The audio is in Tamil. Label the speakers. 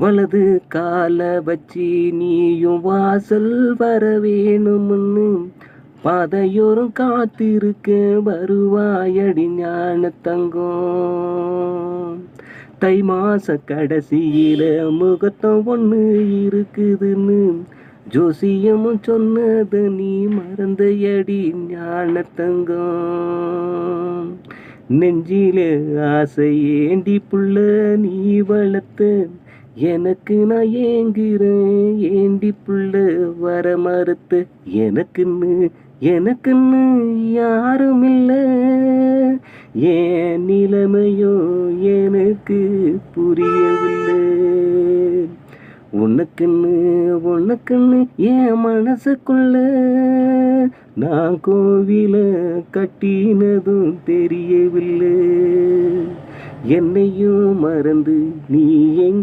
Speaker 1: வலது கால வச்சு நீயும் வாசல் வர வேணும்னு பாதையோரம் காத்திருக்க வருவாயடி ஞான தங்கம். தை மாச கடைசியில முகத்தம் ஒண்ணு இருக்குதுன்னு ஜோசியமும் சொன்னது நீ மறந்தையடி ஞான தங்கம். நெஞ்சில ஆசை ஏண்டி புள்ள நீ வளர்த்த எனக்கு நான் ஏங்குறேன் ஏண்டி புள்ள வர மறுத்து? எனக்குன்னு எனக்குன்னு யாரும் இல்லை ஏன் நிலைமையோ எனக்கு புரியவில்லை. உனக்குன்னு உனக்குன்னு என் மனசுக்குள்ள நான் கோவில கட்டினதும் தெரியவில்லை. என்னையும் மறந்து நீ எங்க